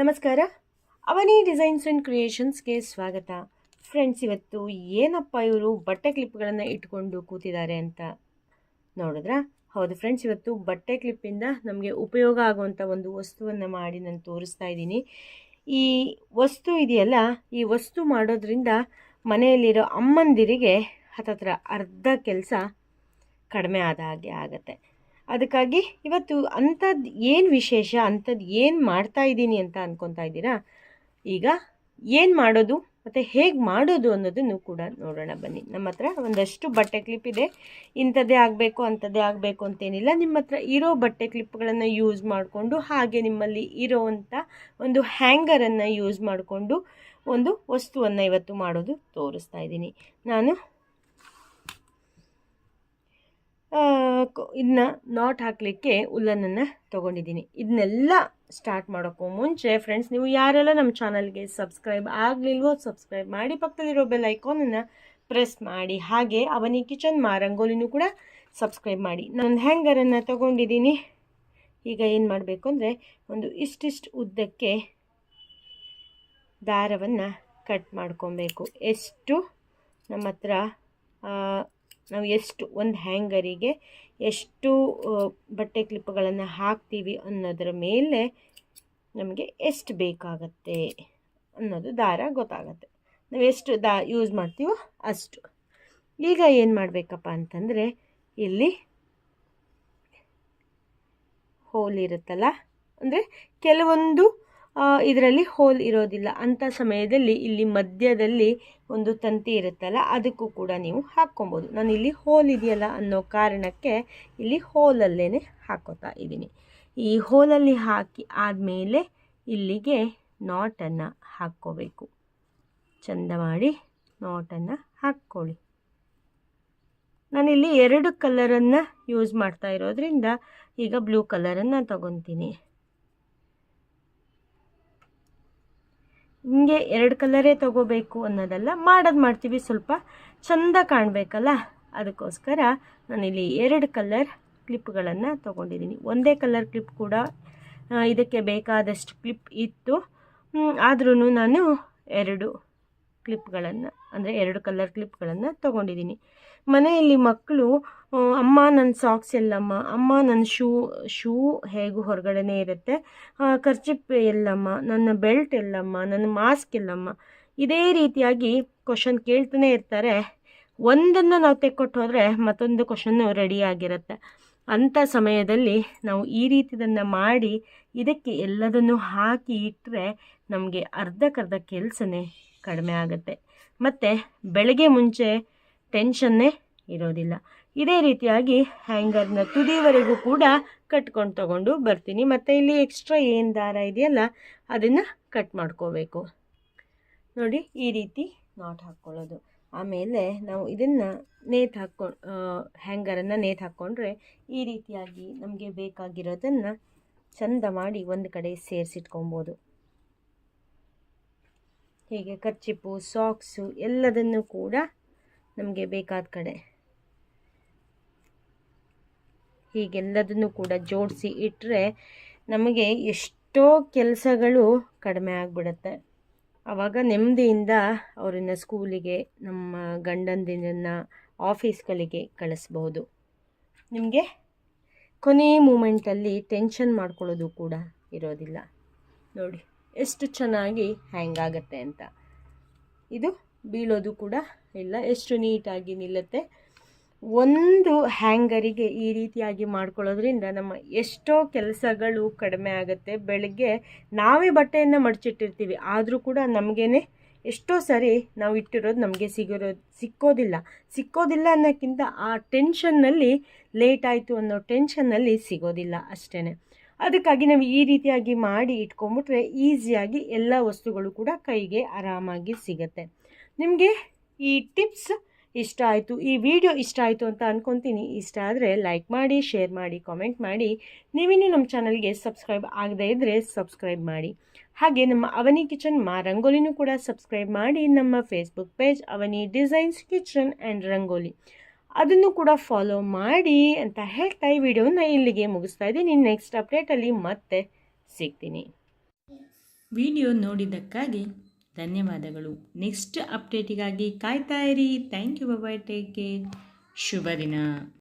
ನಮಸ್ಕಾರ. ಅವನಿ designs and ಕ್ರಿಯೇಷನ್ಸ್ಗೆ ಸ್ವಾಗತ. Friends, ಇವತ್ತು ಏನಪ್ಪ ಇವರು ಬಟ್ಟೆ ಕ್ಲಿಪ್ಗಳನ್ನು ಇಟ್ಕೊಂಡು ಕೂತಿದ್ದಾರೆ ಅಂತ ನೋಡಿದ್ರಾ? ಹೌದು ಫ್ರೆಂಡ್ಸ್, ಇವತ್ತು ಬಟ್ಟೆ ಕ್ಲಿಪ್ಪಿಂದ ನಮಗೆ ಉಪಯೋಗ ಆಗುವಂಥ ಒಂದು ವಸ್ತುವನ್ನು ಮಾಡಿ ನಾನು ತೋರಿಸ್ತಾ ಇದ್ದೀನಿ. ಈ ವಸ್ತು ಇದೆಯಲ್ಲ, ಈ ವಸ್ತು ಮಾಡೋದ್ರಿಂದ ಮನೆಯಲ್ಲಿರೋ ಅಮ್ಮಂದಿರಿಗೆ ಹತ್ತತ್ರ ಅರ್ಧ ಕೆಲಸ ಕಡಿಮೆ ಆದ ಹಾಗೆ ಆಗುತ್ತೆ. ಅದಕ್ಕಾಗಿ ಇವತ್ತು ಅಂಥದ್ದು ಏನು ವಿಶೇಷ ಅಂಥದ್ದು ಏನು ಮಾಡ್ತಾ ಇದ್ದೀನಿ ಅಂತ ಅಂದ್ಕೊತಾ ಇದ್ದೀರಾ? ಈಗ ಏನು ಮಾಡೋದು ಮತ್ತು ಹೇಗೆ ಮಾಡೋದು ಅನ್ನೋದನ್ನು ಕೂಡ ನೋಡೋಣ ಬನ್ನಿ. ನಮ್ಮ ಹತ್ರ ಒಂದಷ್ಟು ಬಟ್ಟೆ ಕ್ಲಿಪ್ ಇದೆ. ಇಂಥದ್ದೇ ಆಗಬೇಕು, ಅಂಥದ್ದೇ ಆಗಬೇಕು ಅಂತೇನಿಲ್ಲ. ನಿಮ್ಮ ಹತ್ರ ಇರೋ ಬಟ್ಟೆ ಕ್ಲಿಪ್ಗಳನ್ನು ಯೂಸ್ ಮಾಡಿಕೊಂಡು ಹಾಗೆ ನಿಮ್ಮಲ್ಲಿ ಇರೋವಂಥ ಒಂದು ಹ್ಯಾಂಗರನ್ನು ಯೂಸ್ ಮಾಡಿಕೊಂಡು ಒಂದು ವಸ್ತುವನ್ನು ಇವತ್ತು ಮಾಡೋದು ತೋರಿಸ್ತಾ ಇದ್ದೀನಿ. ನಾನು ಇದನ್ನ ನಾಟ್ ಹಾಕಲಿಕ್ಕೆ ಉಲ್ಲನನ್ನು ತೊಗೊಂಡಿದ್ದೀನಿ. ಇದನ್ನೆಲ್ಲ ಸ್ಟಾರ್ಟ್ ಮಾಡೋಕ್ಕೂ ಮುಂಚೆ ಫ್ರೆಂಡ್ಸ್ ನೀವು ಯಾರೆಲ್ಲ ನಮ್ಮ ಚಾನಲ್ಗೆ ಸಬ್ಸ್ಕ್ರೈಬ್ ಆಗಲಿಲ್ವೋ ಸಬ್ಸ್ಕ್ರೈಬ್ ಮಾಡಿ ಪಕ್ಕದಲ್ಲಿರೋ ಬೆಲ್ ಐಕಾನನ್ನು ಪ್ರೆಸ್ ಮಾಡಿ. ಹಾಗೆ ಅವನಿ ಕಿಚನ್ ಮಾರಂಗೋಲಿನೂ ಕೂಡ ಸಬ್ಸ್ಕ್ರೈಬ್ ಮಾಡಿ. ನಾನು ಹ್ಯಾಂಗರನ್ನು ತೊಗೊಂಡಿದ್ದೀನಿ. ಈಗ ಏನು ಮಾಡಬೇಕು ಅಂದರೆ ಒಂದು ಇಷ್ಟಿಷ್ಟು ಉದ್ದಕ್ಕೆ ದಾರವನ್ನು ಕಟ್ ಮಾಡ್ಕೊಬೇಕು. ಎಷ್ಟು? ನಮ್ಮ ಹತ್ರ ನಾವು ಎಷ್ಟು, ಒಂದು ಹ್ಯಾಂಗರಿಗೆ ಎಷ್ಟು ಬಟ್ಟೆ ಕ್ಲಿಪ್ಗಳನ್ನು ಹಾಕ್ತೀವಿ ಅನ್ನೋದರ ಮೇಲೆ ನಮಗೆ ಎಷ್ಟು ಬೇಕಾಗತ್ತೆ ಅನ್ನೋದು ದಾರ ಗೊತ್ತಾಗತ್ತೆ. ನಾವು ಎಷ್ಟು ದಾ ಯೂಸ್ ಮಾಡ್ತೀವೋ ಅಷ್ಟು. ಈಗ ಏನು ಮಾಡಬೇಕಪ್ಪ ಅಂತಂದರೆ, ಇಲ್ಲಿ ಹೋಲ್ ಇರುತ್ತಲ್ಲ, ಅಂದರೆ ಕೆಲವೊಂದು ಇದರಲ್ಲಿ ಹೋಲ್ ಇರೋದಿಲ್ಲ. ಅಂಥ ಸಮಯದಲ್ಲಿ ಇಲ್ಲಿ ಮಧ್ಯದಲ್ಲಿ ಒಂದು ತಂತಿ ಇರುತ್ತಲ್ಲ, ಅದಕ್ಕೂ ಕೂಡ ನೀವು ಹಾಕ್ಕೊಬೋದು. ನಾನು ಇಲ್ಲಿ ಹೋಲ್ ಇದೆಯಲ್ಲ ಅನ್ನೋ ಕಾರಣಕ್ಕೆ ಇಲ್ಲಿ ಹೋಲಲ್ಲೇ ಹಾಕೋತಾ ಇದ್ದೀನಿ. ಈ ಹೋಲಲ್ಲಿ ಹಾಕಿ ಆದಮೇಲೆ ಇಲ್ಲಿಗೆ ನಾಟನ್ನು ಹಾಕ್ಕೋಬೇಕು. ಚಂದ ಮಾಡಿ ನಾಟನ್ನು ಹಾಕ್ಕೊಳ್ಳಿ. ನಾನಿಲ್ಲಿ ಎರಡು ಕಲರನ್ನು ಯೂಸ್ ಮಾಡ್ತಾ ಇರೋದ್ರಿಂದ ಈಗ ಬ್ಲೂ ಕಲರನ್ನು ತಗೊತೀನಿ. ಹಿಂಗೆ ಎರಡು ಕಲರೇ ತೊಗೋಬೇಕು ಅನ್ನೋದಲ್ಲ, ಮಾಡೋದು ಮಾಡ್ತೀವಿ. ಸ್ವಲ್ಪ ಚಂದ ಕಾಣಬೇಕಲ್ಲ? ಅದಕ್ಕೋಸ್ಕರ ನಾನಿಲ್ಲಿ ಎರಡು ಕಲರ್ ಕ್ಲಿಪ್ಗಳನ್ನು ತೊಗೊಂಡಿದ್ದೀನಿ. ಒಂದೇ ಕಲರ್ ಕ್ಲಿಪ್ ಕೂಡ ಇದಕ್ಕೆ ಬೇಕಾದಷ್ಟು ಕ್ಲಿಪ್ ಇತ್ತು. ಆದ್ರೂ ನಾನು ಎರಡು ಕ್ಲಿಪ್ಗಳನ್ನು ಅಂದರೆ ಎರಡು ಕಲರ್ ಕ್ಲಿಪ್ಗಳನ್ನು ತೊಗೊಂಡಿದ್ದೀನಿ ಮನೆಯಲ್ಲಿ ಮಕ್ಕಳು ಅಮ್ಮ ನನ್ನ ಸಾಕ್ಸ್ ಎಲ್ಲಮ್ಮ, ಅಮ್ಮ ನನ್ನ ಶೂ ಶೂ ಹೇಗೂ ಹೊರಗಡೆನೇ ಇರುತ್ತೆ. ಖರ್ಚಿಪ್ ಎಲ್ಲಮ್ಮ, ನನ್ನ ಬೆಲ್ಟ್ ಎಲ್ಲಮ್ಮ, ನನ್ನ ಮಾಸ್ಕ್ ಎಲ್ಲಮ್ಮ. ಇದೇ ರೀತಿಯಾಗಿ ಕ್ವಶನ್ ಕೇಳ್ತಾನೆ ಇರ್ತಾರೆ. ಒಂದನ್ನು ನಾವು ತೆಕ್ಕೊಟ್ಟು ಹೋದರೆ ಮತ್ತೊಂದು ಕ್ವಶನ್ನು ರೆಡಿಯಾಗಿರುತ್ತೆ ಅಂಥ ಸಮಯದಲ್ಲಿ ನಾವು ಈ ರೀತಿಯದನ್ನು ಮಾಡಿ ಇದಕ್ಕೆ ಎಲ್ಲದನ್ನು ಹಾಕಿ ಇಟ್ಟರೆ ನಮಗೆ ಅರ್ಧಕ್ಕರ್ಧ ಕೆಲಸನೇ ಕಡಿಮೆ ಆಗುತ್ತೆ. ಮತ್ತು ಬೆಳಗ್ಗೆ ಮುಂಚೆ ಟೆನ್ಷನ್ನೇ ಇರೋದಿಲ್ಲ. ಇದೇ ರೀತಿಯಾಗಿ ಹ್ಯಾಂಗರ್ನ ತುದಿವರೆಗೂ ಕೂಡ ಕಟ್ಕೊಂಡು ತಗೊಂಡು ಬರ್ತೀನಿ. ಮತ್ತು ಇಲ್ಲಿ ಎಕ್ಸ್ಟ್ರಾ ಏನು ದಾರ ಇದೆಯಲ್ಲ, ಅದನ್ನು ಕಟ್ ಮಾಡ್ಕೋಬೇಕು. ನೋಡಿ, ಈ ರೀತಿ ನಾಟ್ ಹಾಕ್ಕೊಳ್ಳೋದು ಆಮೇಲೆ ನಾವು ಇದನ್ನು ನೇತು ಹಾಕ್ಕೊಂಡು ಹ್ಯಾಂಗರನ್ನು ನೇತು ಹಾಕ್ಕೊಂಡ್ರೆ ಈ ರೀತಿಯಾಗಿ ನಮಗೆ ಬೇಕಾಗಿರೋದನ್ನು ಚಂದ ಮಾಡಿ ಒಂದು ಕಡೆ ಸೇರಿಸಿಟ್ಕೊಬೋದು. ಹೀಗೆ ಕರ್ಚಿಪ್ಪು ಸಾಕ್ಸು ಎಲ್ಲದನ್ನು ಕೂಡ ನಮಗೆ ಬೇಕಾದ ಕಡೆ. ಹೀಗೆಲ್ಲದನ್ನು ಕೂಡ ಜೋಡಿಸಿ ಇಟ್ಟರೆ ನಮಗೆ ಎಷ್ಟೋ ಕೆಲಸಗಳು ಕಡಿಮೆ ಆಗಿಬಿಡುತ್ತೆ. ಆವಾಗ ನೆಮ್ಮದಿಯಿಂದ ಅವರನ್ನು ಸ್ಕೂಲಿಗೆ ನಮ್ಮ ಗಂಡಂದಿನ ಆಫೀಸ್ಗಳಿಗೆ ಕಳಿಸ್ಬೋದು. ನಿಮಗೆ ಕೊನೆಯ ಮೂಮೆಂಟಲ್ಲಿ ಟೆನ್ಷನ್ ಮಾಡ್ಕೊಳ್ಳೋದು ಕೂಡ ಇರೋದಿಲ್ಲ. ನೋಡಿ. ಎಷ್ಟು ಚೆನ್ನಾಗಿ ಹ್ಯಾಂಗ್ ಆಗುತ್ತೆ ಅಂತ. ಇದು ಬೀಳೋದು ಕೂಡ ಇಲ್ಲ, ಎಷ್ಟು ನೀಟಾಗಿ ನಿಲ್ಲುತ್ತೆ. ಒಂದು ಹ್ಯಾಂಗರಿಗೆ ಈ ರೀತಿಯಾಗಿ ಮಾಡ್ಕೊಳ್ಳೋದ್ರಿಂದ ನಮ್ಮ ಎಷ್ಟೋ ಕೆಲಸಗಳು ಕಡಿಮೆ ಆಗುತ್ತೆ. ಬೆಳಗ್ಗೆ ನಾವೇ ಬಟ್ಟೆಯನ್ನು ಮಡಚಿಟ್ಟಿರ್ತೀವಿ, ಆದರೂ ಕೂಡ ನಮಗೇನೆ ಎಷ್ಟೋ ಸರಿ ನಾವು ಇಟ್ಟಿರೋದು ನಮಗೆ ಸಿಗಿರೋ, ಸಿಕ್ಕೋದಿಲ್ಲ. ಸಿಕ್ಕೋದಿಲ್ಲ ಅನ್ನೋಕ್ಕಿಂತ ಆ ಟೆನ್ಷನ್ನಲ್ಲಿ ಲೇಟ್ ಆಯಿತು ಅನ್ನೋ ಟೆನ್ಷನ್ನಲ್ಲಿ ಸಿಗೋದಿಲ್ಲ ಅಷ್ಟೇ ಅದಕ್ಕಾಗಿ ನಾವು ಈ ರೀತಿಯಾಗಿ ಮಾಡಿ ಇಟ್ಕೊಂಡ್ಬಿಟ್ರೆ ಈಸಿಯಾಗಿ ಎಲ್ಲ ವಸ್ತುಗಳು ಕೂಡ ಕೈಗೆ ಆರಾಮಾಗಿ ಸಿಗುತ್ತೆ. ನಿಮಗೆ ಈ ಟಿಪ್ಸ್ ಇಷ್ಟ ಆಯಿತು, ಈ ವಿಡಿಯೋ ಇಷ್ಟ ಆಯಿತು ಅಂತ ಅಂದ್ಕೊತೀನಿ ಇಷ್ಟ ಆದರೆ ಲೈಕ್ ಮಾಡಿ, ಶೇರ್ ಮಾಡಿ, ಕಾಮೆಂಟ್ ಮಾಡಿ. ನೀವಿನ್ನೂ ನಮ್ಮ ಚಾನಲ್ಗೆ ಸಬ್ಸ್ಕ್ರೈಬ್ ಆಗದೇ ಇದ್ದರೆ ಸಬ್ಸ್ಕ್ರೈಬ್ ಮಾಡಿ. ಹಾಗೆ ನಮ್ಮ ಅವನಿ ಕಿಚನ್ ಮಾ ರಂಗೋಲಿನೂ ಕೂಡ ಸಬ್ಸ್ಕ್ರೈಬ್ ಮಾಡಿ. ನಮ್ಮ Facebook page Avani designs kitchen and rangoli. ಅದನ್ನು ಕೂಡ ಫಾಲೋ ಮಾಡಿ ಅಂತ ಹೇಳ್ತಾ ಈ ವಿಡಿಯೋನ ಇಲ್ಲಿಗೆ ಮುಗಿಸ್ತಾ ಇದ್ದೀನಿ. ನೆಕ್ಸ್ಟ್ ಅಪ್ಡೇಟಲ್ಲಿ ಮತ್ತೆ ಸಿಗ್ತೀನಿ. ವಿಡಿಯೋ ನೋಡಿದ್ದಕ್ಕಾಗಿ ಧನ್ಯವಾದಗಳು. ನೆಕ್ಸ್ಟ್ ಅಪ್ಡೇಟಿಗಾಗಿ ಕಾಯ್ತಾ ಇರಿ. Thank you bye take care ಶುಭ ದಿನ.